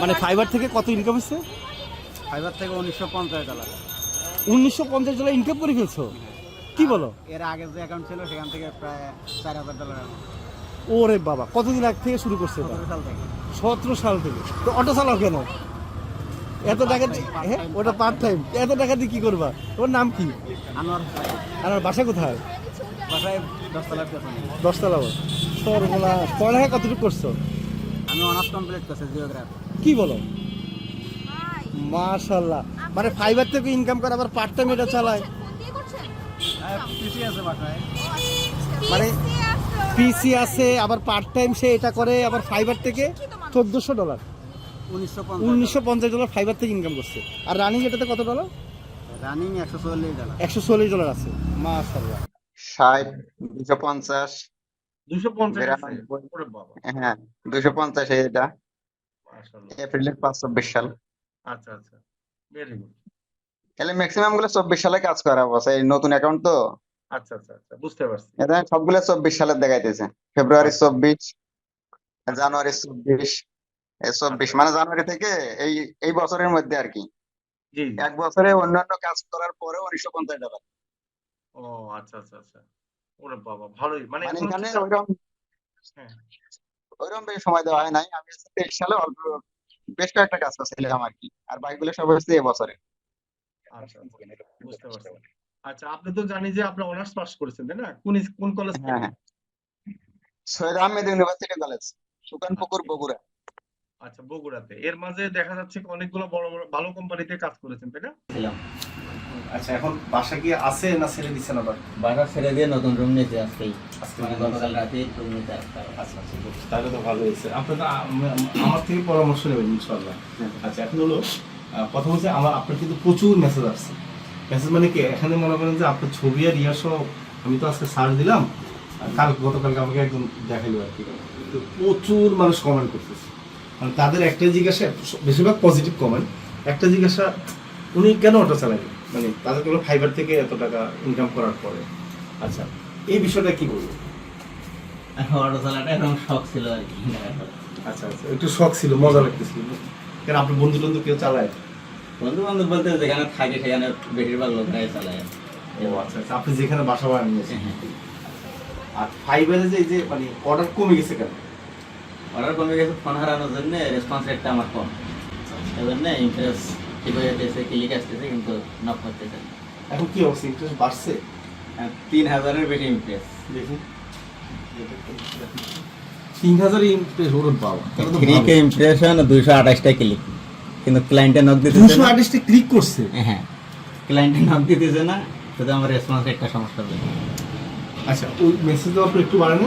মানে ফাইবার থেকে কত ইনকাম হচ্ছে ফাইবার থেকে উনিশশো পঞ্চাশ ডলার উনিশশো পঞ্চাশ ডলার ইনকাম করে ফেলছো? কি বলো? এর আগে যে অ্যাকাউন্ট ছিল সেখান থেকে প্রায় চার হাজার ডলার ওরে বাবা কতদিন আগ থেকে শুরু করছে সতেরো সাল থেকে। সতেরো সাল থেকে। তো অটো চালাও কেন? এত টাকা দিয়ে হ্যাঁ ওটা পার্ট টাইম এত টাকা দিয়ে কি করবা? ওর নাম কি? আনোয়ার আমার বাসা কোথায়? বাসায় দশতলার পেছনে। দশতলা সরবলা পড়ালেখা কতটুকু করছ? আমি অনার্স কমপ্লিট করছি জিওগ্রাফি কি বলো? মাশাল্লাহ। মানে ফাইবার থেকে ইনকাম করে আবার পার্ট টাইম এটা চালায়। পিসি আছে বাসায় মানে পিসি আছে আবার পার্ট টাইম সে এটা করে আবার ফাইবার থেকে চোদ্দোশো ডলার উনিশশো পঞ্চাশ ডলার ফাইবার থেকে ইনকাম করছে। আর রানিং এটাতে কত ডলার রানিং একশো চল্লিশ ডলার একশো চল্লিশ ডলার আছে। মাশাল্লাহ। ষাট দুশো পঞ্চাশ। দুশো পঞ্চাশ হ্যাঁ দুশো পঞ্চাশ এটা। এপ্রিলের পাঁচ চব্বিশ সাল। আচ্ছা আচ্ছা। ভেরি গুড তাহলে ম্যাক্সিমামগুলো চব্বিশ সালে কাজ করা বসে এই নতুন অ্যাকাউন্ট তো। আচ্ছা আচ্ছা আচ্ছা বুঝতে পারছি। এটা সবগুলো চব্বিশ সালের দেখাইতেছে। ফেব্রুয়ারি চব্বিশ জানুয়ারি চব্বিশ চব্বিশ মানে জানুয়ারি থেকে এই এই বছরের মধ্যে আর কি। এক বছরে অন্যান্য কাজ করার পরে উনিশশো পঞ্চাশ ডলার ও আচ্ছা আচ্ছা আচ্ছা। ওরে বাবা ভালোই। মানে মানে এখানে ওইরকম হ্যাঁ। ওইরকম বেশি সময় দেওয়া হয় নাই। আমি তেইশ সালে অল্প বেশ কয়েকটা কাজ করছিলাম আর কি। আর বাকিগুলো সব হচ্ছে এবছরে আচ্ছা আচ্ছা, আচ্ছা আপনি তো জানি যে আপনি অনার্স পাস করেছেন তাই না? কোন কোন কলেজ হ্যাঁ হ্যাঁ। Syed Ahmed university college Sukanpukur Bogura. আচ্ছা বগুড়াতে। এর মাঝে দেখা যাচ্ছে অনেকগুলো বড় বড় ভালো কোম্পানিতে কাজ করেছেন তাই না? আচ্ছা এখন বাসা কি আছে না ছেড়ে দিচ্ছেন আবার? বাসা ছেড়ে দিয়ে নতুন রুম নিয়েছে আজকেই। আজকে মানে গতকাল রাতে রুম নিতে আসতে আচ্ছা আচ্ছা তাহলে তো ভালো হয়েছে। আপনারা আমার থেকে পরামর্শ নেবেন ইনশাআল্লাহ। আচ্ছা এখন হলো কথা হচ্ছে আমার আপনার কিন্তু প্রচুর মেসেজ আসছে। মেসেজ মানে কি এখানে মনে করেন যে আপনার ছবি আর ইয়া সহ আমি তো আজকে সার্চ দিলাম আর কাল গতকালকে আমাকে একদম দেখাইলো আর কি। তো প্রচুর মানুষ কমেন্ট করতেছে। মানে তাদের একটা জিজ্ঞাসা বেশিরভাগ পজিটিভ কমেন্ট একটা জিজ্ঞাসা উনি কেন অটো চালাবেন মানে তাদের কোনো ফাইবার থেকে এত টাকা ইনকাম করার পরে। আচ্ছা এই বিষয়টা কি বলব? অটো চালাটা এরকম শখ ছিল আর কি। আচ্ছা আচ্ছা একটু শখ ছিল মজা লাগতেছিল। কেন আপনার বন্ধু টন্ধু কেউ চালায়? বন্ধু বান্ধব বলতে যেখানে থাকে সেখানে বেশিরভাগ লোকরাই চালায়। ও আচ্ছা আচ্ছা আপনি যেখানে বাসা ভাড়া নিয়েছেন। হ্যাঁ। আর ফাইবারে যে যে মানে অর্ডার কমে গেছে কেন? অর্ডার কমে গেছে ফোন হারানোর জন্য রেসপন্স রেটটা আমার কম। জন্য ইন্টারেস্ট ঠিক যেতেছে ক্লিক আসতেছে কিন্তু নক করতেছে না। এখন কি অবস্থা? ইন্টারেস্ট বাড়ছে? তিন হাজারের বেশি ইমপ্রেস দেখি। তিন হাজার ইন্টারেস্ট ওরন পাওয়া থ্রি কে ইমপ্রেশন দুইশো আঠাশটা ক্লিক কিন্তু ক্লায়েন্টে নক দিতেছে দুশো না। ক্লিক করছে? হ্যাঁ ক্লায়েন্টে নক দিতেছে না শুধু আমার রেসপন্স রেটটা সমস্যা হবে আচ্ছা ওই মেসেজ দেওয়ার পর একটু বাড়ানো।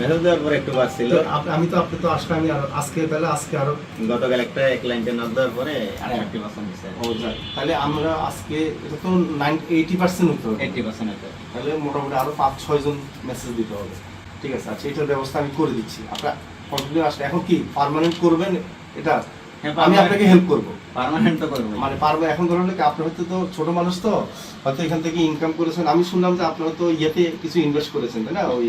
মেসেজ দেওয়ার পরে একটু বাড়ছিল। আমি তো আপনি তো আসলে আমি আরও আজকে তাহলে আজকে আরও গতকাল একটা ক্লায়েন্টে নক দেওয়ার পরে আটষট্টি পার্সেন্ট দিচ্ছে ও তাহলে আমরা আজকে এটা তো নাইন এইটি পার্সেন্ট উঠতে হবে। এইটটি পার্সেন্ট হচ্ছে তাহলে মোটামুটি আরও পাঁচ ছয় জন মেসেজ দিতে হবে। ঠিক আছে আচ্ছা এটার ব্যবস্থা আমি করে দিচ্ছি। আপনার কন্টিনিউ আসলে এখন কি পার্মানেন্ট করবেন? এটা হ্যাঁ, আমি আপনাকে হেল্প করব। পার্মানেন্ট তো করব। মানে পারব এখন ধরুন কি আপনার হয়তো তো ছোট মানুষ তো হয়তো এখান থেকে ইনকাম করেছেন। আমি শুনলাম যে আপনারা তো ইয়েতে কিছু ইনভেস্ট করেছেন তাই না? ওই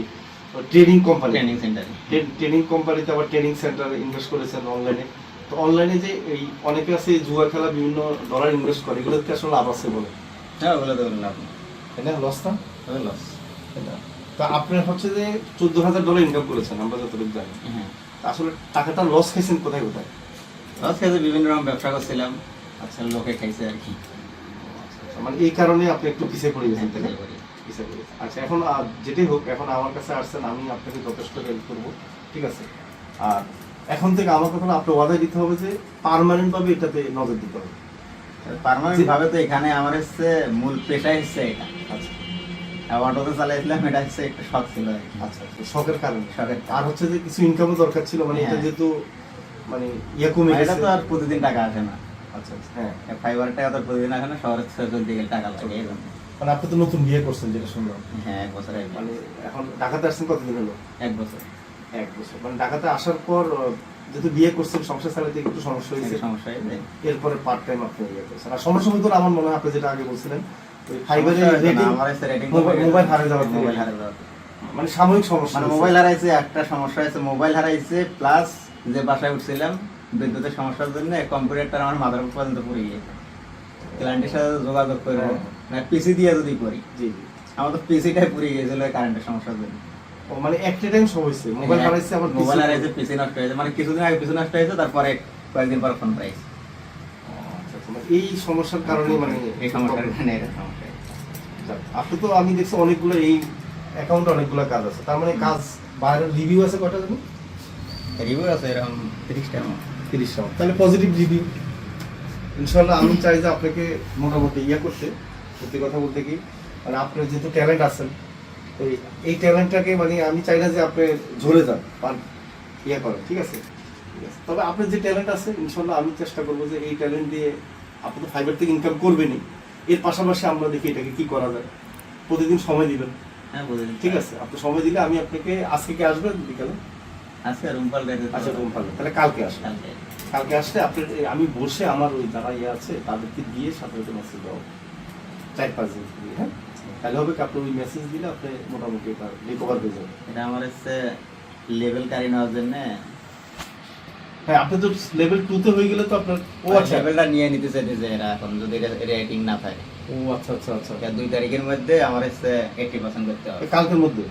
ট্রেনিং কোম্পানি ট্রেনিং সেন্টারে ট্রেনিং কোম্পানিতে আবার ট্রেনিং সেন্টারে ইনভেস্ট করেছেন অনলাইনে তো অনলাইনে যে এই অনেকে আছে জুয়া খেলা বিভিন্ন ডলার ইনভেস্ট করে এগুলোতে আসলে লাভ আছে বলে। হ্যাঁ ওগুলো তো লাভ না? লস না? লস তা আপনার হচ্ছে যে চোদ্দ হাজার ডলার ইনকাম করেছেন আমরা যতটুকু জানি। হ্যাঁ। আসলে টাকাটা লস খাইছেন কোথায় কোথায়? লস খেয়েছে বিভিন্ন রকম ব্যবসা করছিলাম আচ্ছা লোকে খাইছে আর কি। মানে এই কারণে আপনি একটু পিছিয়ে পড়ে গেছেন আচ্ছা এখন যেটাই হোক এখন আমার কাছে আসছেন আমি আপনাকে যথেষ্ট হেল্প করব ঠিক আছে? আর এখন থেকে আমাকে এখন আপনি ওয়াদা দিতে হবে যে পার্মানেন্ট ভাবে এটাতে নজর দিতে হবে। পার্মানেন্ট ভাবে তো এখানে আমার হচ্ছে মূল পেশাই হচ্ছে এটা। আচ্ছা। অটোতে চালাইছিলাম এটা হচ্ছে একটা শখ ছিল আচ্ছা আচ্ছা শখের কারণে। শখের আর হচ্ছে যে কিছু ইনকামও দরকার ছিল মানে এটা হ্যাঁ। যেহেতু মানে ইয়ে কমে এটা গেছে। তো আর প্রতিদিন টাকা আসে না। আচ্ছা আচ্ছা হ্যাঁ। ফাইবার টাকা তো প্রতিদিন আসে না শহরের ছেড়ে দিকে টাকা লাগে এই জন্য। মানে আপনি তো নতুন বিয়ে করছেন যেটা শুনলাম। হ্যাঁ এক বছর মানে এখন ঢাকাতে আসছেন কতদিন হলো? এক বছর। এক বছর। মানে ঢাকাতে আসার পর যেহেতু বিয়ে করছেন সংসার চালাতে একটু সমস্যা হয়েছে। সমস্যা হয়েছে। এরপরে পার্ট টাইম আপনি ইয়ে করছেন আর সমস্যা বলতে আমার মনে হয় আপনি যেটা আগে বলছিলেন ওই ফাইবারে রেটিং মোবাইল- হারিয়ে যাওয়ার মোবাইল হারিয়ে যাওয়ার মানে সাময়িক সমস্যা মানে মোবাইল হারাইছে একটা সমস্যা হয়েছে মোবাইল হারাইছে প্লাস যে বাসায় উঠছিলাম বিদ্যুতের সমস্যার জন্য কম্পিউটারটা আমার মাথার উপর পর্যন্ত পড়ে গিয়েছে। ক্লায়েন্টের সাথে যোগাযোগ করব। না পিসি দিয়ে যদি করি। জি জি। আমার তো পিসিটাই পুড়ে গিয়েছিল কারেন্টের সমস্যার জন্য। ও, মানে একটা টাইম সব হয়েছে। মোবাইল হারাইছে আবার মোবাইল হারাইছে পিসি নষ্ট হয়েছে। মানে কিছুদিন আগে পিসি নষ্ট হয়েছে তারপরে কয়েকদিন পর ফোন পাইছি। আচ্ছা, আচ্ছা, মানে এই সমস্যার কারণে মানে এই সমস্যার কারণে এটা সমস্যা। আপনি তো আমি দেখছি অনেকগুলো এই অ্যাকাউন্টে অনেকগুলো কাজ আছে। তার মানে কাজ বাইরের রিভিউ আছে কটা জানি? রিভিউ আছে এরকম তিরিশটার মতো। তিরিশ তাহলে পজিটিভ রিভিউ ইনশাল্লাহ আমি চাই যে আপনাকে মোটামুটি ইয়ে করতে। সত্যি কথা বলতে কি মানে আপনার যেহেতু ট্যালেন্ট আছেন তো এই- এই ট্যালেন্টটাকে মানে আমি চাই না যে আপনি ঝরে যান পান ইয়ে করেন ঠিক আছে? ঠিক আছে। তবে আপনার যে ট্যালেন্ট আছে ইনশাল্লাহ আমি চেষ্টা করব যে এই ট্যালেন্ট দিয়ে আপনি তো ফাইবার থেকে ইনকাম করবেনই। এর পাশাপাশি আমরা দেখি এটাকে কি করা যায়। প্রতিদিন সময় দিবেন। হ্যাঁ বুঝেছি ঠিক আছে? আপনি সময় দিলে আমি আপনাকে আজকে কি আসবেন বিকালে? আজকে রুম পাল্টাইতে আচ্ছা রুম পাবে তাহলে কালকে আসবেন। কালকে। আসলে আপনার আমি বসে আমার ওই যারা ইয়ে আছে তাদেরকে দিয়ে সাথে সাথে মেসেজ দেওয়া। চার পাঁচ দিন হ্যাঁ? তাহলে হবে আপনি ওই মেসেজ দিলে আপনি মোটামুটি এটা রিকভার হয়ে যাবেন। এটা আমার হচ্ছে লেভেল কারি নেওয়ার জন্য। হ্যাঁ আপনি তো লেভেল টু তে হয়ে গেলে তো আপনার ও আচ্ছা। লেভেলটা নিয়ে নিতে চাইতেছে এরা এখন যদি রেটিং না থাকে। ও আচ্ছা আচ্ছা আচ্ছা। দুই তারিখের মধ্যে আমার হচ্ছে এইটি পার্সেন্ট করতে হবে। কালকের মধ্যে?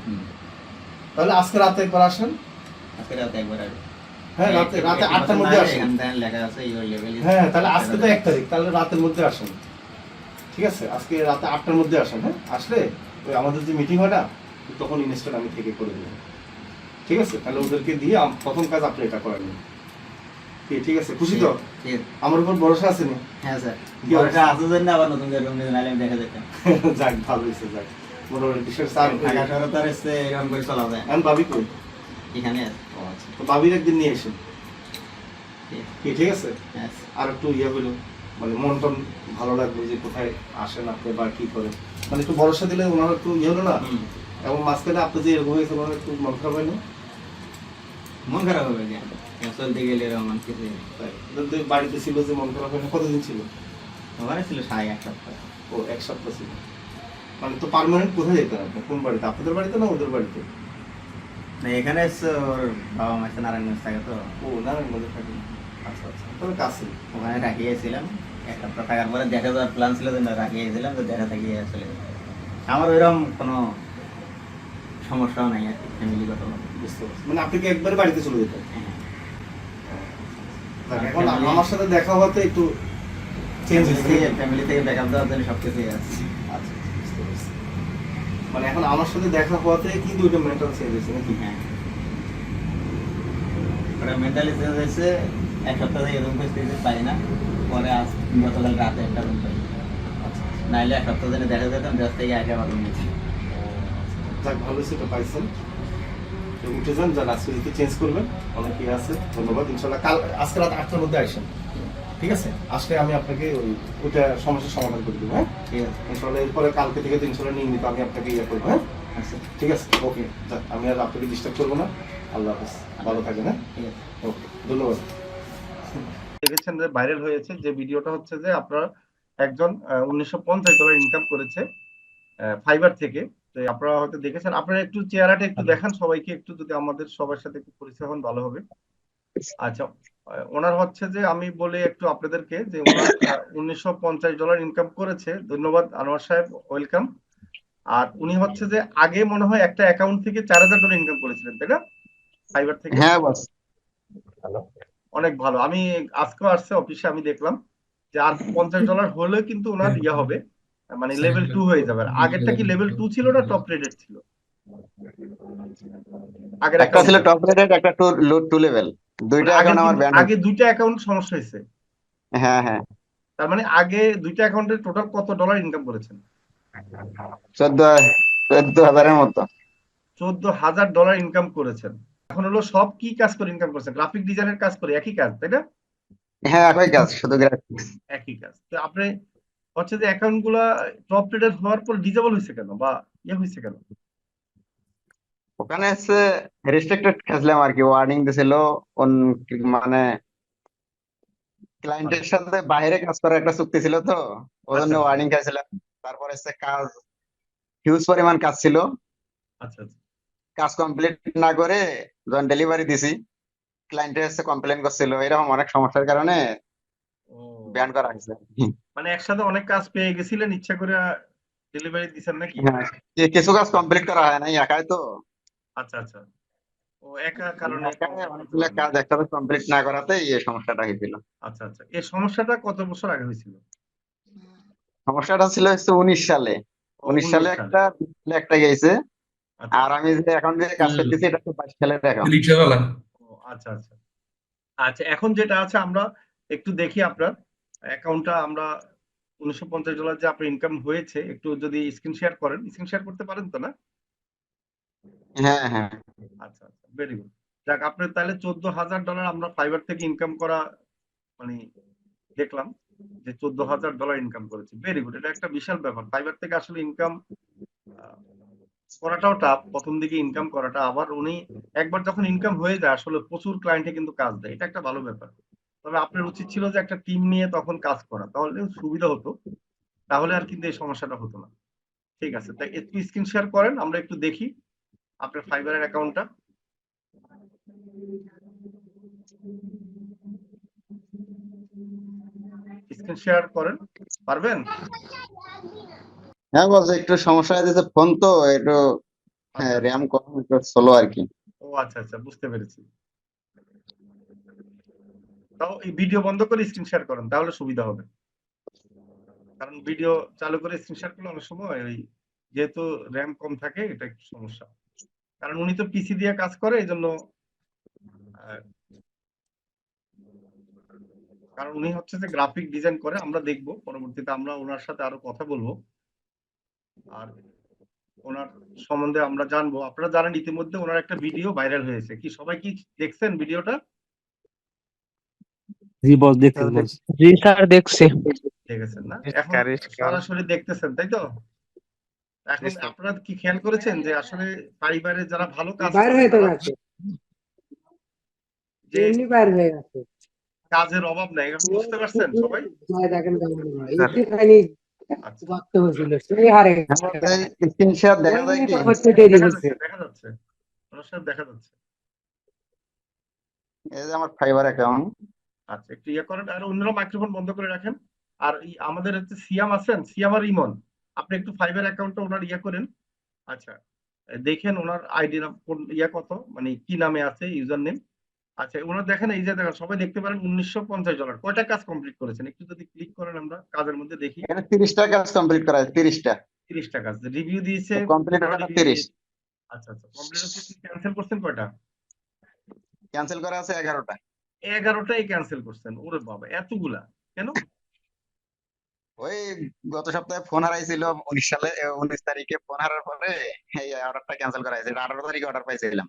তাহলে আজকে রাতে একবার আসেন। আজকে রাতে একবার আসবে। হ্যাঁ রাতে রাতে আটটার মধ্যে আসেন। লেখা আছে ইউর লেভেল হ্যাঁ তাহলে আজকে তো এক তারিখ তাহলে রাতের মধ্যে আসেন। ঠিক আছে আজকে রাতে আটটার মধ্যে আসেন হ্যাঁ? আসলে ওই আমাদের যে মিটিং হয় না তখন ইনস্টল আমি থেকে করে দেবো। ঠিক আছে? তাহলে ওদেরকে দিয়ে প্রথম কাজ আপনি এটা করেন। ঠিক আছে? খুশি তো? আমার উপর ভরসা আছে নি? হ্যাঁ স্যার। আছে জন্য আবার নতুন করে রুম নিয়ে নাইলে দেখা যেতাম যাক ভালো হয়েছে যাক। মোটামুটি টিশার্ট স্যার ঢাকা শহরে তো আর এরকম করে চলা যায়। আমি ভাবি কই? এখানে আছে আচ্ছা। তো ভাবির একদিন নিয়ে এসেন। ঠিক আছে। কি ঠিক আছে? হ্যাঁ আর একটু ইয়ে হলো। মানে মন টন ভালো লাগবে যে কোথায় আসেন আপনি বা কি করেন। মানে একটু ভরসা দিলে ওনার একটু ইয়ে হলো না? এবং মাঝখানে আপনি যে এরকম হয়েছে ওনার একটু মন খারাপ হয়নি? মন খারাপ হবে কেন চলতে গেলে এরকম কিছু বাড়িতে ছিল যে মন খারাপ হয়নি? কতদিন ছিল? ওখানে ছিল সাড়ে এক সপ্তাহ। ও এক সপ্তাহ ছিল। মানে তো পার্মানেন্ট কোথায় যেতেন আপনি কোন বাড়িতে? আপনাদের বাড়িতে না ওদের বাড়িতে? না এখানে ওর বাবা মা নারায়ণগঞ্জ থাকে তো। ও নারায়ণগঞ্জে থাকেন আচ্ছা আচ্ছা। তবে কাছে ওখানে রাখিয়েছিলাম। এক সপ্তাহ থাকার পরে দেখা যাওয়ার প্ল্যান ছিল যে না রাখিয়েছিলাম তো দেখা থাকিয়ে চলে আমার ওইরকম কোনো সমস্যাও নাই আর কি ফ্যামিলিগত বুঝতে পারছি। মানে আপনি কি একবারে বাড়িতে চলে যেতেন? হ্যাঁ। এখন আমার সাথে দেখা হওয়াতে একটু চেঞ্জ হয়েছে। ফ্যামিলি থেকে ব্যাকআপ দেওয়ার জন্য সব কিছুই আছে। আচ্ছা বুঝতে পারছি। মানে এখন আমার সাথে দেখা হওয়াতে কিন্তু ওইটা মেন্টাল চেঞ্জ হয়েছে নাকি? হ্যাঁ। ওটা মেন্টালি চেঞ্জ হয়েছে এক সপ্তাহ থেকে পরিস্থিতি পাই না। পরে আজ গতকাল রাতে একটা রুম পাই। নাইলে এক সপ্তাহ দিনে দেখা যেতাম দেশ থেকে আগে আবার রুম নিচ্ছি যাক ভালো এটা পাইছেন। তো উঠে যান যান আজকে যদি চেঞ্জ করবেন অনেকে আছে ধন্যবাদ ইনশাল্লাহ কাল আজকে রাত আটটার মধ্যে আসেন। ঠিক আছে? আসলে আমি আপনাকে ওই ওইটা সমস্যার সমাধান করে দেবো হ্যাঁ? ঠিক আছে। ইনশাল্লাহ এরপরে কালকে থেকে তো ইনশাল্লাহ নিয়মিত আমি আপনাকে ইয়ে করব হ্যাঁ? আচ্ছা। ঠিক আছে? ওকে যাক আমি আর আপনাকে ডিস্টার্ব করব না। আল্লাহ হাফেজ। ভালো থাকেন হ্যাঁ? ওকে ধন্যবাদ। দেখেছেন যে ভাইরাল হয়েছে যে ভিডিওটা হচ্ছে যে আপনার একজন উনিশশো পঞ্চাশ ডলার ইনকাম করেছে ফাইবার থেকে। তো আপনারা হয়তো দেখেছেন। আপনারা একটু চেহারাটা একটু দেখান সবাইকে একটু যদি আমাদের সবার সাথে একটু পরিচয় হন ভালো হবে। আচ্ছা ওনার হচ্ছে যে আমি বলি একটু আপনাদেরকে যে উনিশশো পঞ্চাশ ডলার ইনকাম করেছে। ধন্যবাদ আনোয়ার সাহেব ওয়েলকাম আর উনি হচ্ছে যে আগে মনে হয় একটা অ্যাকাউন্ট থেকে চার হাজার ডলার ইনকাম করেছিলেন তাই না? ফাইবার থেকে। হ্যাঁ বস। অনেক ভালো। আমি আজকেও আসছে অফিসে আমি দেখলাম যে আর পঞ্চাশ ডলার হলে কিন্তু ওনার ইয়ে হবে মানে লেভেল টু হয়ে যাবে। আগেরটা কি লেভেল টু ছিল না টপ রেটেড ছিল? আগের একটা ছিল টপ রেটেড একটা টু টু লেভেল দুইটা এখন আমার ব্যান্ড আগে দুইটা অ্যাকাউন্ট সমস্যা হয়েছে। হ্যাঁ হ্যাঁ। তার মানে আগে দুইটা অ্যাকাউন্টে টোটাল কত ডলার ইনকাম করেছেন? চোদ্দ চোদ্দ হাজারের মতো। চোদ্দ হাজার ডলার ইনকাম করেছেন। এখন হলো সব কি কাজ করে ইনকাম করেছেন গ্রাফিক ডিজাইনের কাজ করে একই কাজ তাই না? হ্যাঁ একই কাজ শুধু গ্রাফিক্স একই কাজ। তো আপনি হচ্ছে যে অ্যাকাউন্টগুলা টপ রেটেড হওয়ার পর ডিজেবল হয়েছে কেন বা ইয়ে হয়েছে কেন? ওখানে হচ্ছে রেস্ট্রিক্টেড খেলছিলাম আর কি ওয়ার্নিং দিছিল কোন মানে ক্লায়েন্টের সাথে বাইরে কাজ করার একটা চুক্তি ছিল তো ওই জন্য আচ্ছা। ওয়ার্নিং খাইছিলাম। তারপরে হচ্ছে কাজ হিউজ পরিমাণ কাজ ছিল। আচ্ছা আচ্ছা। কাজ কমপ্লিট না করে যখন ডেলিভারি দিছি ক্লায়েন্টের এসে কমপ্লেন করছিল এরকম অনেক সমস্যার কারণে ব্যান করা হয়েছে। মানে একসাথে অনেক কাজ পেয়ে গেছিলেন ইচ্ছা করে ডেলিভারি দিছেন নাকি? হ্যাঁ কিছু কাজ কমপ্লিট করা হয় নাই একাই তো। আচ্ছা আচ্ছা। ও একা কারণে অনেকগুলো কাজ একসাথে কমপ্লিট না করাতে এই সমস্যাটা হয়েছিল। আচ্ছা আচ্ছা। এই সমস্যাটা কত বছর আগে হয়েছিল? সমস্যাটা ছিল হচ্ছে উনিশ সালে। উনিশ সালে একটা একটা গেছে। আর আমি যে এখন যে কাজ করতেছি এটা তো বাইশ সালের অ্যাকাউন্ট রিক্সাওয়ালা আচ্ছা আচ্ছা। আচ্ছা এখন যেটা আছে আমরা একটু দেখি আপনার অ্যাকাউন্টটা আমরা উনিশশো পঞ্চাশ ডলার যে আপনার ইনকাম হয়েছে একটু যদি স্ক্রিন শেয়ার করেন। স্ক্রিন শেয়ার করতে পারেন তো না? হ্যাঁ হ্যাঁ। আচ্ছা আচ্ছা ভেরি গুড যাক আপনার তাহলে চোদ্দ হাজার ডলার আমরা ফাইবার থেকে ইনকাম করা মানে দেখলাম যে চোদ্দ হাজার ডলার ইনকাম করেছে। ভেরি গুড এটা একটা বিশাল ব্যাপার। ফাইবার থেকে আসলে ইনকাম করাটাও টাফ প্রথম দিকে ইনকাম করাটা, আবার উনি একবার যখন ইনকাম হয়ে যায়, আসলে প্রচুর ক্লায়েন্টে কিন্তু কাজ দেয়। এটা একটা ভালো ব্যাপার। তবে আপনার উচিত ছিল যে একটা টিম নিয়ে তখন কাজ করা। তাহলে সুবিধা হতো। তাহলে আর কিন্তু এই সমস্যাটা হতো না। ঠিক আছে তাই একটু স্ক্রিন শেয়ার করেন, আমরা একটু দেখি আপনার ফাইবারের অ্যাকাউন্টটা স্ক্রিন শেয়ার করেন, পারবেন? হ্যাঁ বলছে, একটু সমস্যা হয়েছে ফোন তো, একটু হ্যাঁ র্যাম কম, একটু স্লো আর কি। ও আচ্ছা আচ্ছা বুঝতে পেরেছি। তাও এই ভিডিও বন্ধ করে স্ক্রিন শেয়ার করেন, তাহলে সুবিধা হবে। কারণ ভিডিও চালু করে স্ক্রিন শেয়ার করলে অনেক সময় ওই যেহেতু র্যাম কম থাকে, এটা একটু সমস্যা। কারণ উনি তো পিসি দিয়ে কাজ করে, এই জন্য কারণ উনি হচ্ছে যে গ্রাফিক ডিজাইন করে, আমরা দেখব, পরবর্তীতে আমরা ওনার সাথে আরও কথা বলব। আর ওনার সম্বন্ধে আমরা জানব। আপনারা জানেন ইতিমধ্যে ওনার একটা ভিডিও ভাইরাল হয়েছে। কি সবাই কি দেখছেন ভিডিওটা? জি বস দেখতেছি বস। জি স্যার দেখছি। দেখেছেন না? এখন. সরাসরি দেখতেছেন তাই তো? এখন আপনারা কি খেয়াল করেছেন যে আসলে পরিবারে যারা ভালো কাজ বাইরে করে হয়ে তারা গেছে। যে এমনি বাইরে হয়ে গেছে। কাজের অভাব নাই। এখন বুঝতে পারছেন সবাই? দেখেন কেমন আচ্ছা একটু ইয়ে করেন আর মাইক্রোফোন বন্ধ করে রাখেন আর আমাদের হচ্ছে সিয়াম আছেন সিয়াম আর ইমন আপনি একটু ফাইবার অ্যাকাউন্টটা ওনার ইয়ে করেন। আচ্ছা দেখেন ওনার আইডি ইয়া কত? মানে কি নামে আছে? ইউজার নেম আচ্ছা ওনার দেখেন এই যে দেখেন সবাই দেখতে পারেন উনিশশো পঞ্চাশ ডলার। কয়টা কাজ কমপ্লিট করেছেন? একটু যদি ক্লিক করেন আমরা কাজের মধ্যে দেখি। এখানে তিরিশটা কাজ কমপ্লিট করা আছে তিরিশটা। তিরিশটা কাজ। রিভিউ দিয়েছে। কমপ্লিট তিরিশ। আচ্ছা আচ্ছা কমপ্লিট হচ্ছে ক্যান্সেল করছেন কয়টা? ক্যান্সেল করা আছে এগারোটা। এগারোটাই ক্যান্সেল করছেন। ওরে বাবা এতগুলা। কেন? ওই গত সপ্তাহে ফোন হারাইছিল উনিশ সালে উনিশ তারিখে ফোন হারার পরে এই অর্ডারটা ক্যান্সেল করা হয়েছে। আঠারো তারিখে অর্ডার পাইছিলাম ও আচ্ছা 70 ডলার।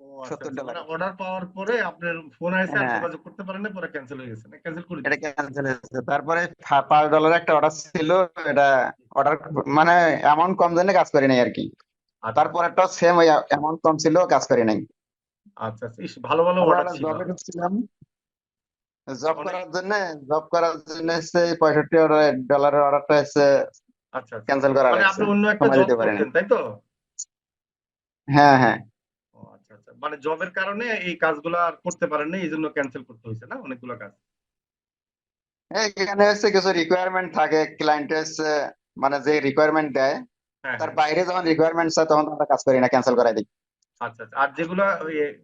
অর্ডার পাওয়ার পরে আপনার ফোন আসে হ্যাঁ। যোগাযোগ করতে পারেন না পরে ক্যান্সেল হয়ে গেছে ক্যান্সেল করে এটা ক্যান্সেল হয়েছে তারপরে ফা- ডলার একটা অর্ডার ছিল এটা অর্ডার মানে অ্যামাউন্ট কম জন্য কাজ করি নাই আর কি। আচ্ছা। তারপর একটা সেম ওই অ্যামাউন্ট কম ছিল কাজ করি নাই। আচ্ছা আচ্ছা। ভালো ভালো অর্ডার ছিল। জবে ঢুকছিলাম। জব করার জন্য জব করার জন্য হচ্ছে পঁয়ষট্টি ডলারের অর্ডারটা হচ্ছে আচ্ছা আচ্ছা। ক্যান্সেল করা মানে হয়েছে। আপনি অন্য একটা জব। করতেন তাই তো? হ্যাঁ হ্যাঁ। আচ্ছা আচ্ছা মানে জবের কারণে এই কাজগুলো আর করতে পারেন না এই জন্য ক্যান্সেল করতে হয়েছে না অনেকগুলো কাজ? এখানে হচ্ছে কিছু রিকোয়ারমেন্ট থাকে ক্লায়েন্ট হচ্ছে মানে যে রিকোয়ারমেন্ট দেয় হ্যাঁ তার হ্যাঁ। বাইরে যখন রিকোয়ারমেন্ট চায় তখন আমরা কাজ করি না ক্যান্সেল করাই দিই। আচ্ছা আচ্ছা। আর যেগুলো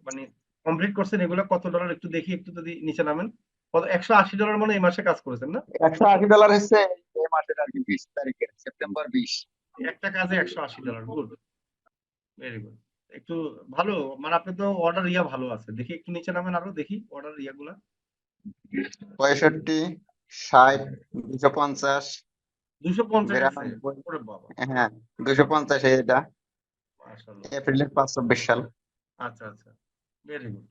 মানে কমপ্লিট করছেন এগুলো কত ডলার একটু দেখি একটু যদি নিচে নামেন। কত একশো আশি ডলার মানে এই মাসে কাজ করেছেন না? একশো আশি ডলার হচ্ছে এই মাসের আর কি বিশ তারিখে সেপ্টেম্বর বিশ। একটা কাজে একশো আশি ডলার গুড ভেরি গুড একটু ভালো মানে আপনি তো অর্ডার ইয়া ভালো আছে। দেখি একটু নিচে নামেন আরও দেখি অর্ডার ইয়াগুলা। পঁয়ষট্টি ষাট দুশো পঞ্চাশ। দুশো পঞ্চাশ হ্যাঁ দুশো পঞ্চাশ এটা। এপ্রিলের পাঁচ চব্বিশ সাল। আচ্ছা আচ্ছা। ভেরি গুড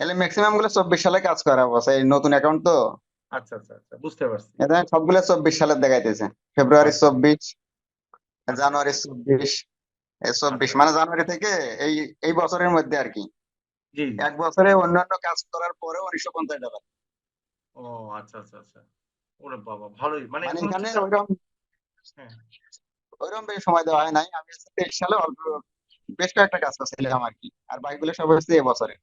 তাহলে ম্যাক্সিমামগুলো চব্বিশ সালে কাজ করা বসে এই নতুন অ্যাকাউন্ট তো। আচ্ছা আচ্ছা আচ্ছা বুঝতে পারছি। এটা সবগুলো চব্বিশ সালের দেখাইতেছে। ফেব্রুয়ারি চব্বিশ জানুয়ারি চব্বিশ। মানে জানুয়ারি থেকে এই এই বছরের মধ্যে আর কি। এক বছরে অন্যান্য কাজ করার পরে উনিশশো পঞ্চাশ ডলার ও আচ্ছা আচ্ছা আচ্ছা। ওরে বাবা ভালোই। মানে মানে এখানে ওইরকম হ্যাঁ। ওইরকম বেশি সময় দেওয়া হয় নাই। আমি তেইশ সালে অল্প বেশ কয়েকটা কাজ করছিলাম আর কি। আর বাকিগুলো সব হচ্ছে এবছরে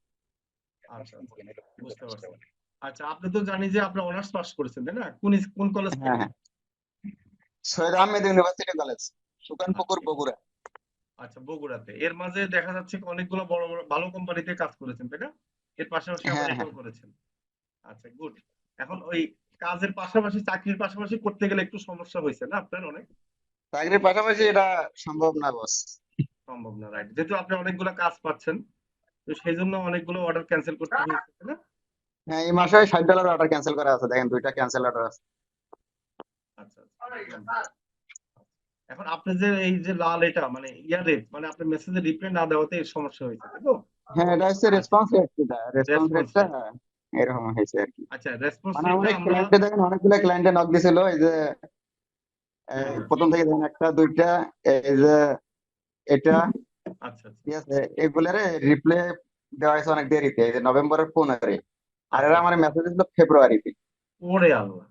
আচ্ছা আচ্ছা, বুঝতে পারছি। আচ্ছা আপনি তো জানি যে আপনি অনার্স পাস করেছেন তাই না? কোন কোন কলেজ হ্যাঁ হ্যাঁ। Syed Ahmed university college Sukanpukur Bogura. আচ্ছা বগুড়াতে। এর মাঝে দেখা যাচ্ছে অনেকগুলো বড় বড় ভালো কোম্পানিতে কাজ করেছেন তাই না? এর পাশাপাশি আবার হ্যাঁ, করেছেন। আচ্ছা গুড এখন ওই কাজের পাশাপাশি চাকরির পাশাপাশি করতে গেলে একটু সমস্যা হয়েছে না আপনার অনেক? চাকরির পাশাপাশি এটা সম্ভব না বস সম্ভব না রাইট যেহেতু আপনি অনেকগুলো কাজ পাচ্ছেন তো সেই জন্য অনেকগুলো অর্ডার ক্যান্সেল করতে হয়েছে না? হ্যাঁ এই মাসে ষাট ডলার অর্ডার ক্যান্সেল করা আছে দেখেন দুইটা ক্যান্সেল অর্ডার আছে। আচ্ছা আচ্ছা। এখন আপনি যে এই যে লাল এটা মানে ইয়ারে মানে আপনি মেসেজে রিপ্লাই না দেওয়াতে এর সমস্যা হয়েছে তাই তো? হ্যাঁ এটা হচ্ছে রেসপন্স রেট যেটা রেসপন্স রেটটা এরকম হয়েছে আর কি। আচ্ছা রেসপন্স মানে অনেক ক্লায়েন্টে দেখেন অনেকগুলো ক্লায়েন্টে নক দিছিল এই যে প্রথম থেকে দেখেন একটা দুইটা এই যে এটা আচ্ছা আচ্ছা। ঠিক আছে এগুলারে রিপ্লাই দেওয়া হয়েছে অনেক দেরিতে এই যে নভেম্বরের পনেরোই। আর এরা আমার মেসেজ দিছিল ফেব্রুয়ারিতে। ওরে আল্লাহ।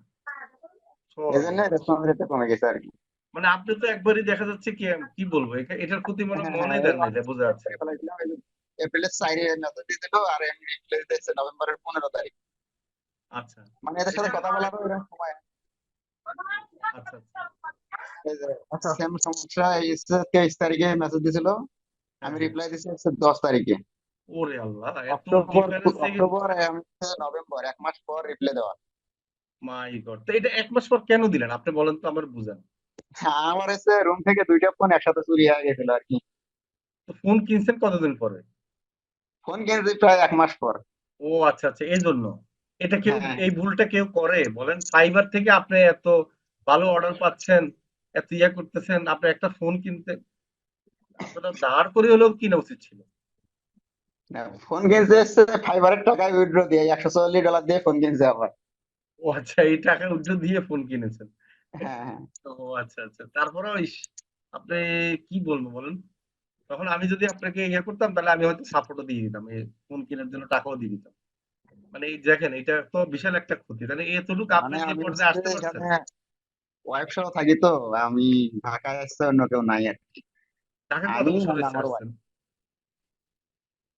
এই জন্য রেসপন্স রেটটা কমে গেছে আর কি। মানে আপনি তো একবারই দেখা যাচ্ছে কি কি বলব এটার প্রতি মানে হ্যাঁ, মনে হ্যাঁ, দেন না এটা বোঝা যাচ্ছে এপ্রিলের চারে মেসেজ দিছিল আর এমনি দিয়েছে নভেম্বরের পনেরো তারিখ আচ্ছা মানে এদের সাথে কথা বলার এরকম সময় আচ্ছা আচ্ছা সেম সমস্যা এই তেইশ তারিখে মেসেজ দিছিল আমি রিপ্লাই দিছি দশ তারিখে ওরে আল্লাহ এত অক্টোবর অক্টোবর নভেম্বর এক মাস পর রিপ্লাই দেওয়া মাই গড তো এটা এক মাস পর কেন দিলেন আপনি বলেন তো আমার বুঝান হ্যাঁ, আমার হচ্ছে রুম থেকে দুইটা ফোন একসাথে চুরি হয়ে গেছিল আর কি। ফোন কিনছেন কতদিন পরে? ফোন কিনেছি প্রায় এক মাস পর। ও আচ্ছা আচ্ছা এই জন্য এটা কেউ হ্যাঁ। এই ভুলটা কেউ করে? বলেন ফাইবার থেকে আপনি এত ভালো অর্ডার পাচ্ছেন এত ইয়া করতেছেন আপনি একটা ফোন কিনতে আপনারা দাঁড় করে হলেও কিনা উচিত ছিল। ফোন কিনছে ফাইবারের টাকায় উইড্রো দিয়ে একশো চল্লিশ ডলার দিয়ে ফোন কিনছে আবার। ও আচ্ছা এই টাকা উঠে দিয়ে ফোন কিনেছেন। হ্যাঁ হ্যাঁ। ও আচ্ছা আচ্ছা। তারপরেও ইস আপনি কি বলব বলেন? তখন আমি যদি আপনাকে ইয়ে করতাম তাহলে আমি হয়তো সাপোর্টও দিয়ে দিতাম। এই ফোন কেনার জন্য টাকাও দিয়ে দিতাম। মানে এই দেখেন এটা তো বিশাল একটা ক্ষতি। তাহলে এতটুকু আপনি মানে যে পর্যায়ে আসতে পারছেন। ওয়াইফ সহ থাকি তো আমি ঢাকায় আসছে অন্য কেউ নাই আর কি। ঢাকা কত বছর মানে আমার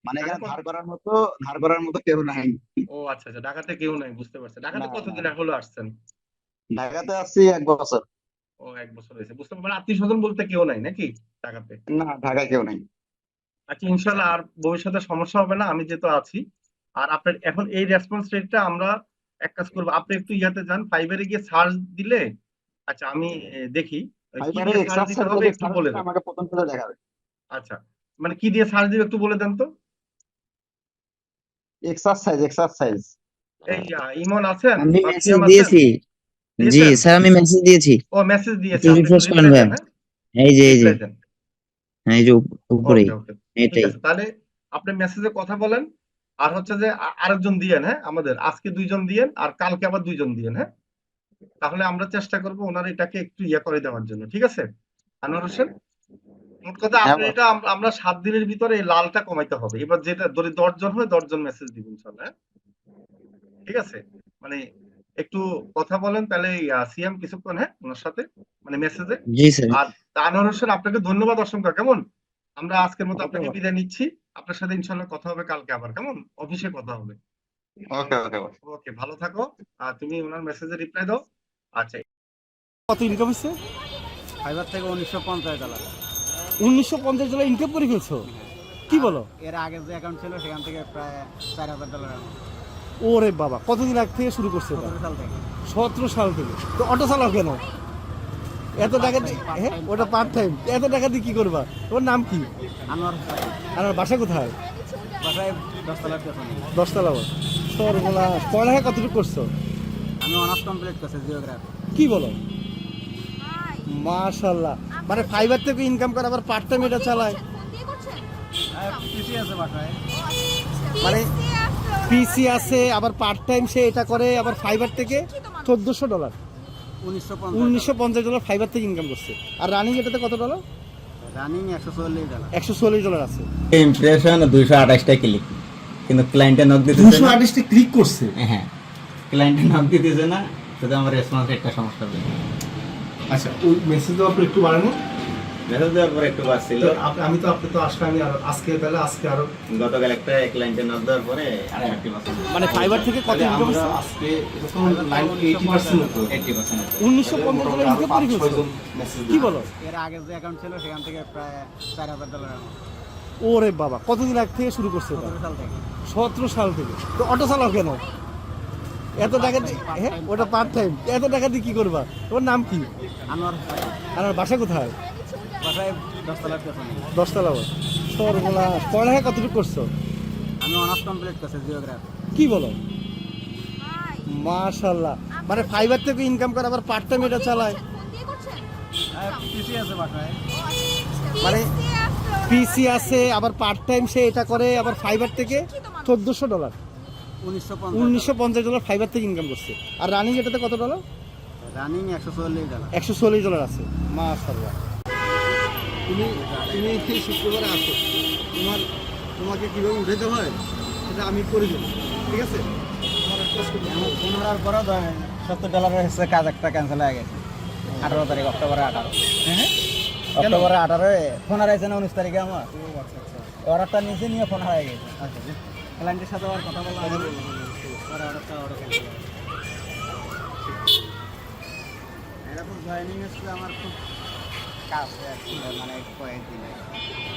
মানে এখানে ধার করার মতো ধার করার মতো কেউ নাই। ও আচ্ছা আচ্ছা। ঢাকাতে কেউ নাই বুঝতে পারছি ঢাকাতে কতদিন। হলো আসছেন? ঢাকাতে আসছি এক বছর। ও এক বছর হয়েছে। বুঝতে পারছি আত্মীয় স্বজন বলতে কেউ নাই নাকি ঢাকাতে? না ঢাকায় কেউ নাই। আচ্ছা ইনশাল্লাহ আর ভবিষ্যতে সমস্যা হবে না আমি যেহেতু আছি। আর আপনার এখন এই রেসপন্স রেটটা আমরা এক কাজ করব আপনি একটু ইয়াতে যান ফাইবারে গিয়ে সার্চ দিলে আচ্ছা আমি দেখি আমাকে প্রথম দেখাবে। আচ্ছা মানে কি দিয়ে সার্চ দিবে একটু বলে দেন তো। এক্সারসাইজ এক্সারসাইজ এই ইমন আছেন? আমি মেসেজ? দিয়েছি। জি স্যার আমি মেসেজ দিয়েছি। ও মেসেজ দিয়েছে। একটু করেন হ্যাঁ? এই যে এই যে। এই যে উপ- উপরেই। Okay, okay, ঠিক এটাই তাহলে আপনি মেসেজে কথা বলেন। আর হচ্ছে যে আরেকজন দিয়েন হ্যাঁ আমাদের। আজকে দুইজন দিয়েন আর কালকে আবার দুইজন দিয়েন হ্যাঁ? তাহলে আমরা চেষ্টা করব ওনার এটাকে একটু ইয়ে করে দেওয়ার জন্য ঠিক আছে? আনোয়ার হোসেন মোট কথা হ্যাঁ, আপনি এটা আমরা সাত দিনের ভিতরে এই লালটা কমাইতে হবে। এবার যেটা ধরে দশজন হয় দশজন মেসেজ দিব ইনশাল্লাহ হ্যাঁ? ঠিক আছে? মানে একটু কথা বলেন তাহলে সিএম কিছুক্ষণ হ্যাঁ ওনার সাথে মানে মেসেজে। আর আনোয়ার হোসেন আপনাকে ধন্যবাদ অসংখ্য। কেমন? আমরা আজকের মতো আপনাকে। বিদায় নিচ্ছি। আপনার সাথে ইনশাল্লাহ কথা হবে কালকে আবার। কেমন? অফিসে কথা হবে। ওকে ওকে ওকে। ভালো থাকো। আর তুমি ওনার মেসেজে রিপ্লাই দাও। আচ্ছা। কত ইনকাম হচ্ছে ফাইবার থেকে উনিশশো পঞ্চাশ ডলার উনিশশো পঞ্চাশ ডলার ইনকাম করে ফেলছো? কি বলো? এর আগে যে অ্যাকাউন্ট ছিল সেখান থেকে প্রায় চার হাজার ডলার ওরে বাবা কতদিন আগ থেকে শুরু করছে সতেরো সাল থেকে। সতেরো সাল থেকে। তো অটো চালাও কেন? এত টাকা দিয়ে হ্যাঁ, ওটা পার্ট টাইম এত টাকা দিয়ে কি করবা? তোমার নাম কি? আনোয়ার আমার বাসা কোথায়? দশতলা সরবলা পড়ালেখা কতটুকু করছ? আমি অনার্স কমপ্লিট করছি জিওগ্রাফি কি বলো? মাশাল্লাহ। মানে ফাইবার থেকে ইনকাম করে আবার পার্ট টাইম এটা চালায়? আছে বাসায়। মানে পিসি আছে আবার পার্ট টাইম সে এটা করে আবার ফাইবার থেকে চোদ্দশো ডলার উনিশশো উনিশশো পঞ্চাশ ডলার ফাইবার থেকে ইনকাম করছে। আর রানিং এটাতে কত ডলার রানিং একশো চল্লিশ ডলার একশো চল্লিশ ডলার আছে। ইমপ্রেশন দুইশো আঠাশটা ক্লিক কিন্তু ক্লায়েন্টে নক দিতেছে দুশো আঠাশটি ক্লিক করছে? হ্যাঁ ক্লায়েন্টে নক দিতেছে না শুধু আমার রেসপন্স একটা সমস্যা আচ্ছা ওই মেসেজ দেওয়ার পর একটু বাড়ানো। মেসেজ দেওয়ার পরে একটু বাড়ছিল আমি তো আপনি তো আসলে আমি আরও। আজকে তাহলে আজকে আরও। গতকাল একটা এক লাইন টেন্ডার দেওয়ার পরে আটষট্টি পার্সেন্ট মানে ফাইবার থেকে কত ইনকাম আজকে এরকম line eighty percent eighty percent উনিশশো পঞ্চাশ ডলার ইনকাম করে ফেলছো কি বলো? এর আগে যে অ্যাকাউন্ট ছিল সেখান থেকে প্রায় ওরে বাবা কতদিন আগ থেকে শুরু করছে সতেরো সাল থেকে। তো অটো চালাও কেন? এত টাকা দিয়ে হ্যাঁ ওটা পার্ট টাইম এত টাকা দিয়ে কি করবা? তোমার নাম কি? আর আমার বাসা কোথায়? দশতলা পড়ালেখা কতটুকু করছ? আমি অনার্স কমপ্লিট করছি জিওগ্রাফি কি বলো? মাশাল্লাহ মানে ফাইবার থেকে ইনকাম করে আবার পার্ট টাইম এটা চালায়। বাসায়। মানে পিসি আছে আবার পার্ট টাইম সে এটা করে আবার ফাইবার থেকে চোদ্দোশো ডলার উনিশশো পঞ্চাশ ডলার ফাইবার থেকে ইনকাম করছে। আর রানিং এটাতে কত ডলার রানিং একশো চল্লিশ ডলার একশো চল্লিশ ডলার আছে। মাশাল্লাহ তুমি তুমি এই শুক্রবারে আসো? তোমার তোমাকে কীভাবে উঠাতে হয় সেটা আমি করে দেবো ঠিক আছে? আমার ফোন পরেও সত্তর ডলারের হচ্ছে কাজ একটা ক্যান্সেল হয়ে গেছে। আঠারো তারিখ অক্টোবরের আঠারো। হ্যাঁ অক্টোবরের আঠারো ফোন হারাইছে না উনিশ তারিখে আমার? অর্ডারটা নিচে নিয়ে ফোন হারাই গেছে। ক্লায়েন্টের সাথে আবার কথা বলা অর্ডারটা অর্ডার ক্যান্সেল এরকম জয়েনিং হচ্ছে আমার খুব কাছে আর কি, মানে কয়েকদিনে সেটা